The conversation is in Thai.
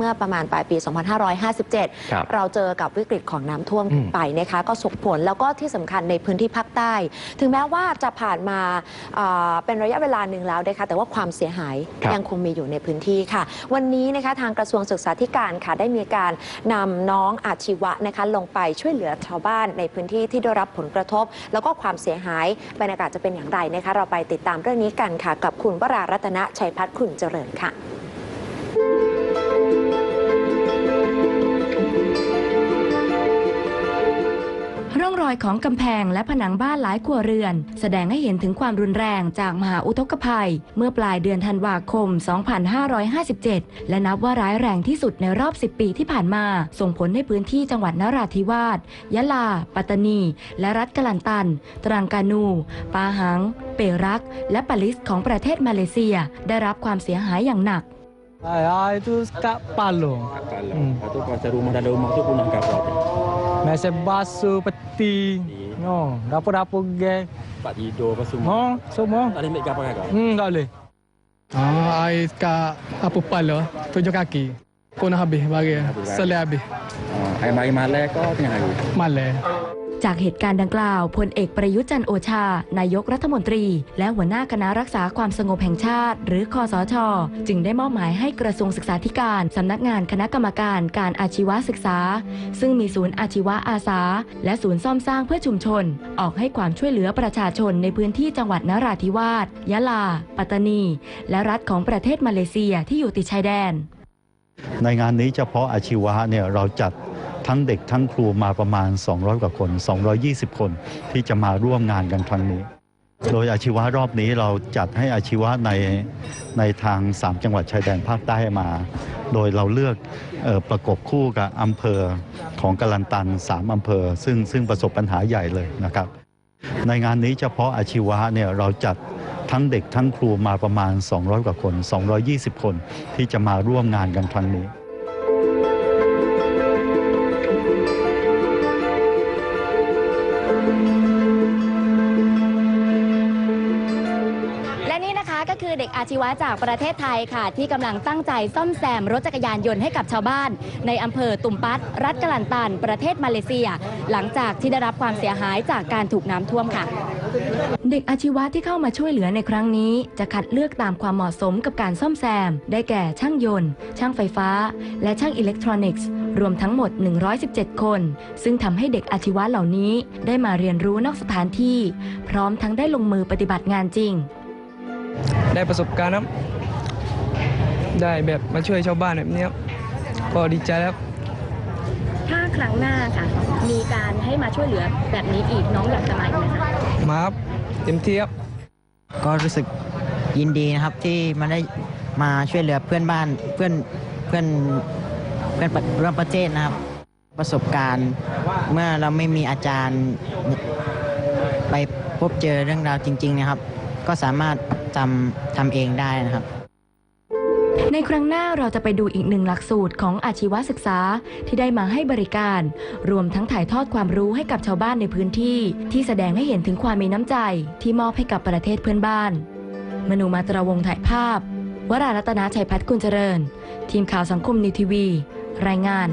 เมื่อประมาณปลายปี 2557ครับเราเจอกับวิกฤตของน้ำท่วมอืมไปนะคะก็ส่งผลแล้วก็ที่สำคัญในพื้นที่ภาคใต้ ถึงแม้ว่าจะผ่านมาเอ่อเป็นระยะเวลาหนึ่งแล้วนะคะแต่ว่าความเสียหายครับยังคงมีอยู่ในพื้นที่ค่ะ วันนี้นะคะทางกระทรวงศึกษาธิการค่ะได้มีการนำน้องอาชีวะนะคะลงไปช่วยเหลือชาวบ้านในพื้นที่ที่ได้รับผลกระทบ แล้วก็ความเสียหายบรรยากาศจะเป็นอย่างไรนะคะ เราไปติดตามเรื่องนี้กันค่ะ กับคุณวรารัตนชัยพัฒน์คุณเจริญค่ะ อยของกำแพงและผนังบ้านหลายครัวเรือน แสดงให้เห็นถึงความรุนแรงจากมหาอุทกภัย เมื่อปลายเดือนธันวาคม 2557 และนับว่าร้ายแรงที่สุดในรอบ 10 ปีที่ผ่านมา ส่งผลให้พื้นที่จังหวัดนราธิวาส ยะลา ปัตตานี และรัฐกะลันตัน ตรังกานู ปาหัง เปรัก และปาลิสของประเทศมาเลเซีย ได้รับความเสียหายอย่างหนัก Ah, itu kat Palung. Kalau Hmm. Lepas tu kawasan rumah dan ada rumah tu punah ke apa? Masa basuh peti. No, dapur-dapur geng. Tempat tidur apa semua. Ha, semua. Tak boleh ambil ke apa kau? Hmm, tak boleh. Ah, air kat apa pala, tujuh kaki. Punah habis bagi. Habis bagi. Selai habis. Ha, air mari malam kau tengah hari. Malam. จากเหตุการณ์ดังกล่าวพลเอกประยุทธ์จันโอชา นายกรัฐมนตรี และหัวหน้าคณะรักษาความสงบแห่งชาติ หรือคอสช จึงได้มอบหมายให้กระทรวงศึกษาธิการสำนักงานคณะกรรมการการอาชีวศึกษา ซึ่งมีศูนย์อาชีวะอาสา และศูนย์ซ่อมสร้างเพื่อชุมชน ออกให้ความช่วยเหลือประชาชนในพื้นที่จังหวัดนราธิวาสยะลา ปัตตานี และรัฐของประเทศมาเลเซียที่อยู่ติดชายแดน ในงานนี้เฉพาะอาชีวะเนี่ยเราจัดทั้งเด็กทั้งครูมาประมาณ 200 กว่าคน 220 คนที่จะมาร่วมงานกันครั้งนี้ โดยอาชีวะรอบนี้เราจัดให้อาชีวะในในทาง 3 จังหวัดชายแดนภาคใต้มา โดยเราเลือกออประกบคู่กับอำเภอของกะลันตัน 3 อำเภอ ซึ่งซึ่งประสบปัญหาใหญ่เลยนะครับ ในงานนี้เฉพาะอาชีวะเนี่ยเราจัด ทั้งเด็กทั้งครูมาประมาณ 200 กว่าคน 220 คนที่จะมาร่วมงานกันครั้งนี้และนี่นะคะก็คือเด็กอาชีวะจากประเทศไทยค่ะ ที่กำลังตั้งใจซ่อมแซมรถจักรยานยนต์ให้กับชาวบ้าน ในอำเภอตุมปัตรัฐกลันตัน ประเทศมาเลเซีย หลังจากที่ได้รับความเสียหายจากการถูกน้ำท่วมค่ะ เด็กอาชีวะที่เข้ามาช่วยเหลือในครั้งนี้ จะคัดเลือกตามความเหมาะสมกับการซ่อมแซม ได้แก่ช่างยนต์ ช่างไฟฟ้า และช่างอิเล็กทรอนิกส์ รวมทั้งหมด 117 คน ซึ่งทำให้เด็กอาชีวะเหล่านี้ได้มาเรียนรู้นอกสถานที่ พร้อมทั้งได้ลงมือปฏิบัติงานจริง ได้ประสบการณ์ครับได้แบบมาช่วยชาวบ้านแบบนี้ครับก็ดีใจแล้ว ถ้าครั้งหน้าค่ะ มีการให้มาช่วยเหลือแบบนี้อีกน้องอยากจะมาอีกไหมคะมาครับเต็มที่ครับก็รู้สึกยินดีนะครับที่มาได้มาช่วยเหลือเพื่อนบ้านเพื่อนเพื่อนเพื่อนประร่วมประเทศนะครับ ประสบการณ์เมื่อเราไม่มีอาจารย์ไปพบเจอเรื่องราวจริง ๆ นะครับ ก็สามารถทำทำเองได้นะครับ ในครั้งหน้าเราจะไปดูอีกหนึ่งหลักสูตรของอาชีวศึกษาที่ได้มาให้บริการ รวมทั้งถ่ายทอดความรู้ให้กับชาวบ้านในพื้นที่ ที่แสดงให้เห็นถึงความมีน้ำใจ ที่มอบให้กับประเทศเพื่อนบ้าน มนูมาตรวงศ์ถ่ายภาพ วรารัตนาชัยพัฒน์กุลเจริญ ทีมข่าวสังคมนิวทีวี รายงาน